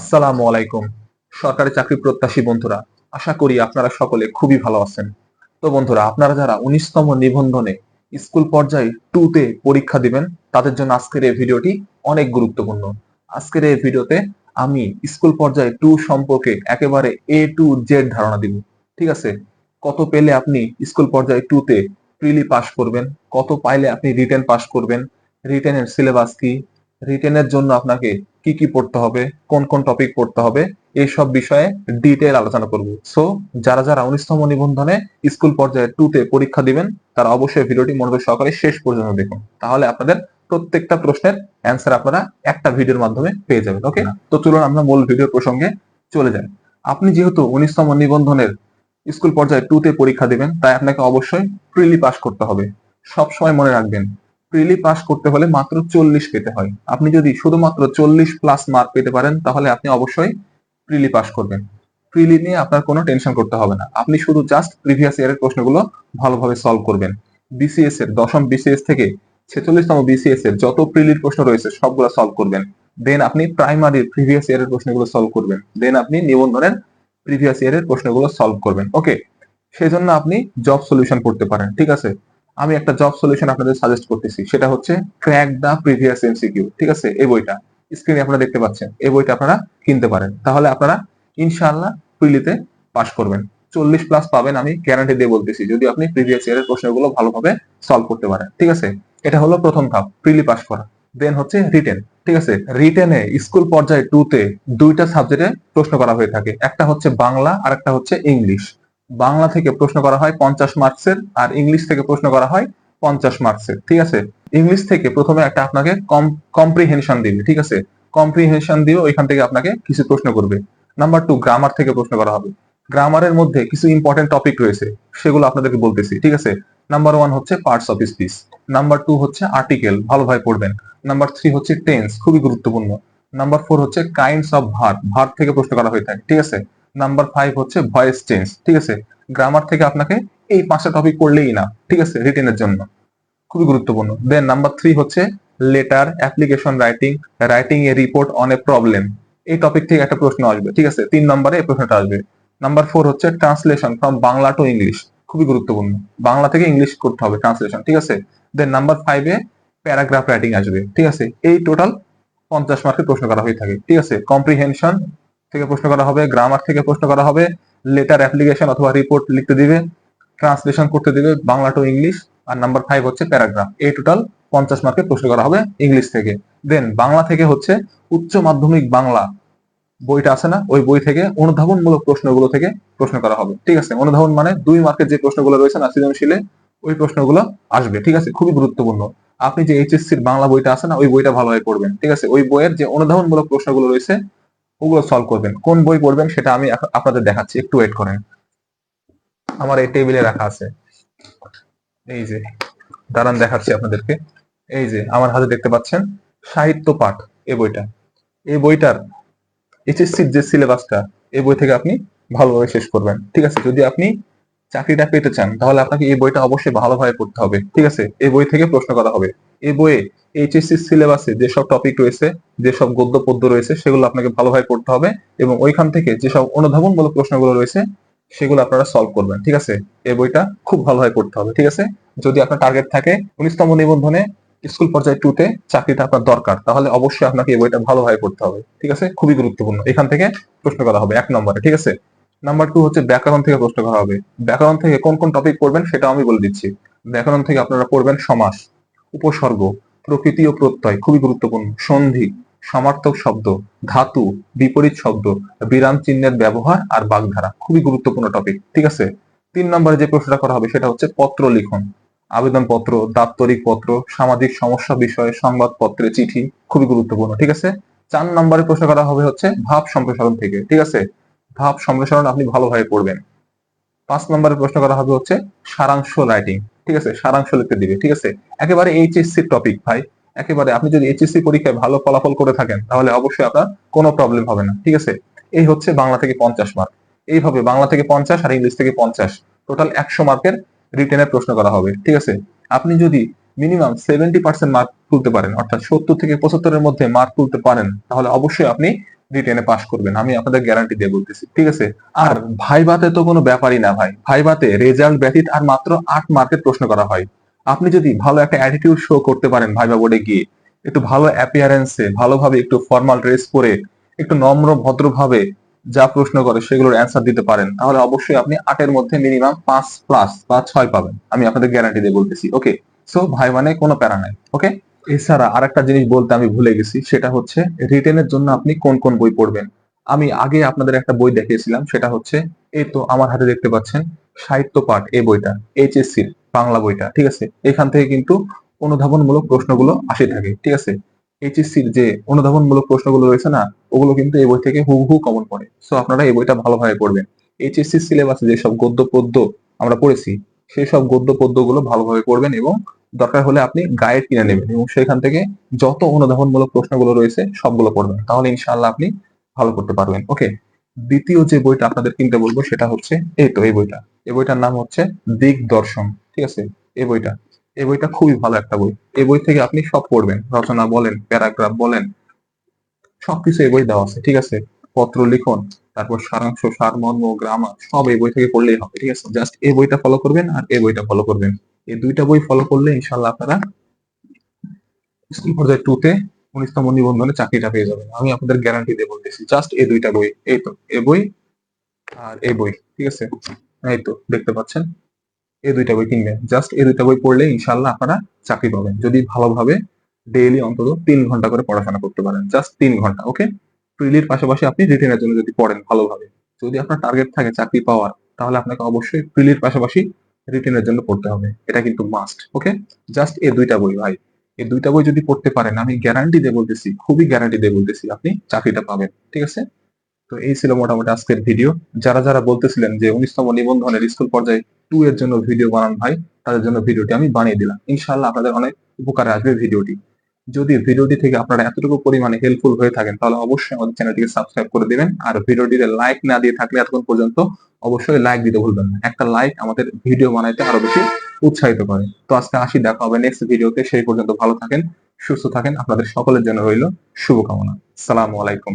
আসসালামু আলাইকুম, সরকারি চাকরি প্রত্যাশী বন্ধুরা, আশা করি আপনারা সকলে খুবই ভালো আছেন। তো বন্ধুরা, আপনারা যারা উনিশতম নিবন্ধনে স্কুল পর্যায়ে টু তে পরীক্ষা দিবেন, তাদের জন্য আজকের এই ভিডিওটি অনেক গুরুত্বপূর্ণ। আজকের এই ভিডিওতে আমি স্কুল পর্যায়ে টু সম্পর্কে একেবারে এ টু জেড ধারণা দিব। ঠিক আছে? কত পেলে আপনি স্কুল পর্যায়ে টু তে প্রিলি পাস করবেন? কত পাইলে আপনি রিটেন পাস করবেন? রিটেনের সিলেবাস কি? রিটেনের জন্য আপনাকে কি কি পড়তে হবে কোন কোন টপিক পড়তে হবে এইসব বিষয়ে ডিটেল আলোচনা করব। সো যারা যারা উনিশতম নিবন্ধনে স্কুল পর্যায়ে টু তে পরীক্ষা দিবেন তারা অবশ্যই ভিডিওটি মনোযোগ সহকারে শেষ পর্যন্ত দেখুন। তাহলে আপনাদের প্রত্যেকটা প্রশ্নের অ্যান্সার আপনারা একটা ভিডিওর মাধ্যমে পেয়ে যাবেন ওকে তো চলুন আমরা মূল ভিডিও প্রসঙ্গে চলে যাই। আপনি যেহেতু উনিশতম নিবন্ধনের স্কুল পর্যায়ে টু তে পরীক্ষা দিবেন তাই আপনাকে অবশ্যই প্রিলি পাস করতে হবে। সব সময় মনে রাখবেন প্রিলি পাস করতে হলে মাত্র চল্লিশ পেতে হয়। আপনি যদি শুধুমাত্র চল্লিশ প্লাস মার্ক পেতে পারেন, তাহলে আপনি অবশ্যই প্রিলি পাস করবেন। প্রিলি নিয়ে আপনার কোনো টেনশন করতে হবে না। আপনি শুধু জাস্ট প্রিভিয়াস ইয়ারের প্রশ্নগুলো ভালোভাবে সলভ করবেন। বিসিএস এর, দশম বিসিএস থেকে ছেচল্লিশতম বিসিএস এর যত প্রিলির প্রশ্ন রয়েছে, সবগুলো সলভ করবেন। দেন আপনি প্রাইমারির প্রিভিয়াস ইয়ারের প্রশ্নগুলো সলভ করবেন। দেন আপনি নিবন্ধনের প্রিভিয়াস ইয়ারের প্রশ্নগুলো সলভ করবেন। ওকে সেই জন্য আপনি জব সলিউশন করতে পারেন। ঠিক আছে? আমি একটা জব সলিউশন আপনাদের সাজেস্ট করতেছি। সেটা হচ্ছে ক্র্যাক দা প্রিভিয়াস এমসিকিউ ঠিক আছে? এই বইটা স্ক্রিনে আপনারা দেখতে পাচ্ছেন। এই বইটা আপনারা কিনতে পারেন। তাহলে আপনারা ইনশাআল্লাহ প্রিলিতে পাস করবেন। চল্লিশ প্লাস পাবেন আমি গ্যারান্টি দিয়ে বলতেছি, যদি আপনি প্রিভিয়াস ইয়ারের প্রশ্নগুলো ভালোভাবে সলভ করতে পারেন, ঠিক আছে? এটা হলো প্রথম ধাপ প্রিলি পাস করা। দেন হচ্ছে রিটেন ঠিক আছে? রিটেনে স্কুল পর্যায়ে টু তে দুইটা সাবজেক্টে প্রশ্ন করা হয়ে থাকে। একটা হচ্ছে বাংলা আর একটা হচ্ছে ইংলিশ বাংলা থেকে প্রশ্ন করা হয় পঞ্চাশ মার্কসের আর ইংলিশ থেকে প্রশ্ন করা হয় পঞ্চাশ মার্কসের, ঠিক আছে? ইংলিশ থেকে প্রথমে একটা আপনাকে কম্প্রিহেনশন দিবে, ঠিক আছে? কম্প্রিহেনশন দিয়ে ওইখান থেকে আপনাকে কিছু প্রশ্ন করবে। নাম্বার টু গ্রামার থেকে প্রশ্ন করা হবে। গ্রামারের মধ্যে কিছু ইম্পর্টেন্ট টপিক রয়েছে, সেগুলো আপনাদেরকে বলতেছি, ঠিক আছে? নাম্বার ওয়ান হচ্ছে parts of speech number two হচ্ছে আর্টিকেল ভালোভাবে পড়বেন। নাম্বার থ্রি হচ্ছে টেন্স খুবই গুরুত্বপূর্ণ। নাম্বার ফোর হচ্ছে কাইন্ডস অফ ভার ভার থেকে প্রশ্ন করা হয়ে থাকে, ঠিক আছে? নাম্বার ফাইভ হচ্ছে ভয়েস চেঞ্জ ঠিক আছে? গ্রামার থেকে আপনাকে এই পাঁচটা টপিক করলেই না, ঠিক আছে? রিটেনের জন্য। খুবই গুরুত্বপূর্ণ। দেন নাম্বার থ্রি হচ্ছে letter application writing writing a report on a problem এই টপিক থেকে একটা প্রশ্ন আসবে, ঠিক আছে? তিন নম্বরে এই প্রশ্নটা আসবে। নাম্বার ফোর হচ্ছে translation from Bangla to English খুবই গুরুত্বপূর্ণ। বাংলা থেকে ইংলিশ করতে হবে ট্রান্সলেশন ঠিক আছে? দেন নাম্বার ফাইভে প্যারাগ্রাফ রাইটিং আসবে, ঠিক আছে? এই টোটাল পঞ্চাশ মার্কের প্রশ্ন করা হয়ে থাকে, ঠিক আছে? কম্প্রিহেনশন থেকে প্রশ্ন করা হবে গ্রামার থেকে প্রশ্ন করা হবে লেটার অ্যাপ্লিকেশন অথবা রিপোর্ট লিখতে দিবে ট্রান্সলেশন করতে দিবে, বাংলা টু ইংলিশ আর নাম্বার ফাইভ হচ্ছে প্যারাগ্রাফ এই টোটাল পঞ্চাশ মার্কের প্রশ্ন করা হবে ইংলিশ থেকে। দেন বাংলা থেকে হচ্ছে উচ্চ মাধ্যমিক বাংলা বইটা আছে না, ওই বই থেকে অনুধাবনমূলক প্রশ্নগুলো থেকে প্রশ্ন করা হবে। ঠিক আছে? অনুধাবন মানে দুই মার্কের যে প্রশ্নগুলো রয়েছে না, সৃজনশীলে ওই প্রশ্নগুলো আসবে। ঠিক আছে? খুবই গুরুত্বপূর্ণ। আপনি যে এইচএসসির বাংলা বইটা আছে না, ওই বইটা ভালোভাবে পড়বেন। ঠিক আছে? ওই বইয়ের যে অনুধাবনমূলক প্রশ্নগুলো রয়েছে ওগুলো সলভ করবেন। কোন বই পড়বেন সেটা আমি আপনাদের দেখাচ্ছি। একটু ওয়েট করেন। আমার এই টেবিলে রাখা আছে। এই যে, দাঁড়ান দেখাচ্ছি আপনাদেরকে। এই যে, আমার হাতে দেখতে পাচ্ছেন সাহিত্য পাঠ এই বইটা। এই বইটার এইচএসসির যে সিলেবাসটা এই বই থেকে আপনি ভালোভাবে শেষ করবেন। ঠিক আছে, যদি আপনি চাকরিটা পেতে চান, তাহলে আপনাকে এই বইটা অবশ্যই ভালোভাবে পড়তে হবে, ঠিক আছে? এই বই থেকে প্রশ্ন করা হবে। এই বইয়ে এইচএসসি সিলেবাসে যেসব টপিক রয়েছে, যেসব গদ্য পদ্য রয়েছে, সেগুলো আপনাকে ভালোভাবে পড়তে হবে এবং ওইখান থেকে যেসব অনুধাবনমূলক প্রশ্নগুলো রয়েছে, সেগুলো আপনারা সলভ করবেন, ঠিক আছে? এই বইটা খুব ভালোভাবে পড়তে হবে, ঠিক আছে? যদি আপনার টার্গেট থাকে উনিশতম নিবন্ধনে স্কুল পর্যায়ে টুতে চাকরিটা আপনার দরকার, তাহলে অবশ্যই আপনাকে এই বইটা ভালোভাবে পড়তে হবে, ঠিক আছে? খুবই গুরুত্বপূর্ণ। এখান থেকে প্রশ্ন করা হবে এক নম্বরে, ঠিক আছে? নাম্বার টু হচ্ছে ব্যাকরণ থেকে প্রশ্ন করা হবে। ব্যাকরণ থেকে কোন কোন টপিক পড়বেন সেটা আমি বলে দিচ্ছি। ব্যাকরণ থেকে আপনারা পড়বেন সমাস, উপসর্গ, প্রকৃতি ও প্রত্যয়, খুবই গুরুত্বপূর্ণ। সন্ধি, সমার্থক শব্দ, ধাতু, বিপরীত শব্দ, বিরাম চিহ্নের ব্যবহার আর বাগধারা, খুবই গুরুত্বপূর্ণ টপিক ঠিক আছে? তিন নম্বরে যে প্রশ্নটা করা হবে সেটা হচ্ছে পত্র লিখন। আবেদনপত্র, দাপ্তরিক পত্র, সামাজিক সমস্যা বিষয়ে সংবাদপত্রে চিঠি, খুবই গুরুত্বপূর্ণ, ঠিক আছে? চার নম্বরে প্রশ্ন করা হবে হচ্ছে ভাব সম্প্রসারণ থেকে, ঠিক আছে? ভাব সম্প্রসারণ আপনি ভালোভাবে পড়বেন। পাঁচ নম্বরে প্রশ্ন করা হবে হচ্ছে, সারাংশ রাইটিং ঠিক আছে? সারাংশ লিখতে দিবে, ঠিক আছে? একেবারে এইচএসসি টপিক ভাই, একেবারে আপনি যদি এইচএসসি পরীক্ষায় ভালো ফলাফল করে থাকেন, তাহলে অবশ্যই আপনার কোনো প্রবলেম হবে না, ঠিক আছে? এই হচ্ছে বাংলা থেকে পঞ্চাশ মার্ক এইভাবে বাংলা থেকে পঞ্চাশ আর ইংলিশ থেকে পঞ্চাশ টোটাল একশো মার্কের রিটেনের প্রশ্ন করা হবে, ঠিক আছে? আপনি যদি মিনিমাম সেভেন্টি পার্সেন্ট মার্ক তুলতে পারেন, অর্থাৎ সত্তর থেকে পঁচাত্তরের মধ্যে মার্ক তুলতে পারেন, তাহলে অবশ্যই আপনি রিটেনে পাশ করবেন। আমি আপনাদের গ্যারান্টি দিয়ে বলতেছি, ঠিক আছে? আর ভাইবাতে তো কোনো ব্যাপারই না ভাই। ভাইবাতে রেজাল্ট ব্যতীত আর মাত্র আট মার্কের প্রশ্ন করা হয়। আপনি যদি ভালো একটা অ্যাটিটিউড শো করতে পারেন ভাইবা বোর্ডে গিয়ে, একটু ভালো অ্যাপিয়ারেন্সে ভালোভাবে একটু ফর্মাল ড্রেস পরে, একটু নম্র, ভদ্রভাবে যা প্রশ্ন করে সেগুলোর অ্যান্সার দিতে পারেন, তাহলে অবশ্যই আপনি আটের মধ্যে মিনিমাম পাঁচ প্লাস বা ছয় পাবেন। আমি আপনাদের গ্যারান্টি দিয়ে বলতেছি ওকে সো ভাই মানে কোনো প্যারা নাই ওকে এছাড়া আরেকটা জিনিস বলতে আমি ভুলে গেছি, সেটা হচ্ছে রিটেনের জন্য আপনি কোন কোন বই পড়বেন। আমি আগে আপনাদের একটা বই দেখিয়েছিলাম, সেটা হচ্ছে এই তো আমার হাতে দেখতে পাচ্ছেন, সাহিত্য পাঠ এই বইটা এইচএসসির বাংলা বইটা, ঠিক আছে? এখান থেকে কিন্তু অনুধাবনমূলক প্রশ্নগুলো আসে থাকে, ঠিক আছে? এইচএসসির যে অনুধাবনমূলক প্রশ্নগুলো রয়েছে না, ওগুলো কিন্তু এই বই থেকে হুবহু কমন পড়ে। সো আপনারা এই বইটা ভালোভাবে পড়বেন। এইচএসসি সিলেবাসে যেসব গদ্য পদ্য আমরা পড়েছি, সেই সব গদ্য পদ্যগুলো ভালোভাবে পড়বেন এবং দরকার হলে আপনি গাইড কিনে নেবেন এবং সেখান থেকে যত অনুধাবনমূলক প্রশ্নগুলো রয়েছে সবগুলো পড়বেন তাহলে ইনশাআল্লাহ আপনি ভালো করতে পারবেন। ওকে দ্বিতীয় যে বইটা আপনাদের কিনতে বলব সেটা হচ্ছে, এই তো এই বইটা। এই বইটার নাম হচ্ছে দিক দর্শন ঠিক আছে? এই বইটা। এই বইটা খুবই ভালো একটা বই। এই বই থেকে আপনি সব পড়বেন। রচনা বলেন, প্যারাগ্রাফ বলেন, সবকিছু এই বই দেওয়া আছে, ঠিক আছে? পত্র লিখন, তারপর সারাংশ, সারমর্ম, গ্রামার, সব এই বই থেকে পড়লেই হবে, ঠিক আছে? জাস্ট এই বইটা ফলো করবেন আর এই বইটা ফলো করবেন। এই দুইটা বই ফলো করলে ইনশাল্লাহ আপনারা স্কুল পর্যায়ে টু তে উনিশতম নিবন্ধনে চাকরিটা পেয়ে যাবেন। আমি আপনাদের গ্যারান্টি দিয়ে বলতেছি জাস্ট এই দুইটা বই, এই তো, এ বই আর এই বই, ঠিক আছে? এই তো, দেখতে পাচ্ছেন? এই দুইটা বই কিনবেন। জাস্ট এই দুইটা বই পড়লে ইনশাল্লাহ আপনারা চাকরি পাবেন। যদি ভালোভাবে ডেইলি অন্তত তিন ঘণ্টা করে পড়াশোনা করতে পারেন জাস্ট তিন ঘণ্টা ওকে প্রিলির পাশাপাশি আপনি রিটেনের জন্য যদি পড়েন ভালোভাবে। যদি আপনার টার্গেট থাকে চাকরি পাওয়ার, তাহলে আপনাকে অবশ্যই প্রিলির পাশাপাশি রিটেনের জন্য পড়তে হবে। এটা কিন্তু মাস্ট ওকে জাস্ট এই দুইটা বই, ভাই। এই দুইটা বই যদি পড়তে পারেন, আমি গ্যারান্টি দিয়ে বলতেছি, খুবই গ্যারান্টি দিয়ে বলতেছি, আপনি চাকরিটা পাবেন, ঠিক আছে? তো এই ছিল মোটামুটি আজকের ভিডিও যারা যারা বলতেছিলেন যে উনিশতম নিবন্ধনের স্কুল পর্যায়ে টু এর জন্য ভিডিও বানান, ভাই, তাদের জন্য ভিডিওটি আমি বানিয়ে দিলাম। ইনশাল্লাহ আপনাদের অনেক উপকারে আসবে ভিডিওটি যদি ভিডিওটি থেকে আপনারা এতটুকু পরিমাণে হেল্পফুল হয়ে থাকেন, তাহলে অবশ্যই আমাদের চ্যানেলটিকে সাবস্ক্রাইব করে দিবেন। আর ভিডিওটিতে লাইক না দিয়ে থাকলে এতক্ষণ পর্যন্ত অবশ্যই লাইক দিতে ভুলবেন না। একটা লাইক আমাদের ভিডিও বানাইতে আরও বেশি উৎসাহিত করে। তো আজকে আসি, দেখা হবে নেক্সট ভিডিওতে সেই পর্যন্ত ভালো থাকেন, সুস্থ থাকেন। আপনাদের সকলের জন্য রইল শুভকামনা। সালামু আলাইকুম।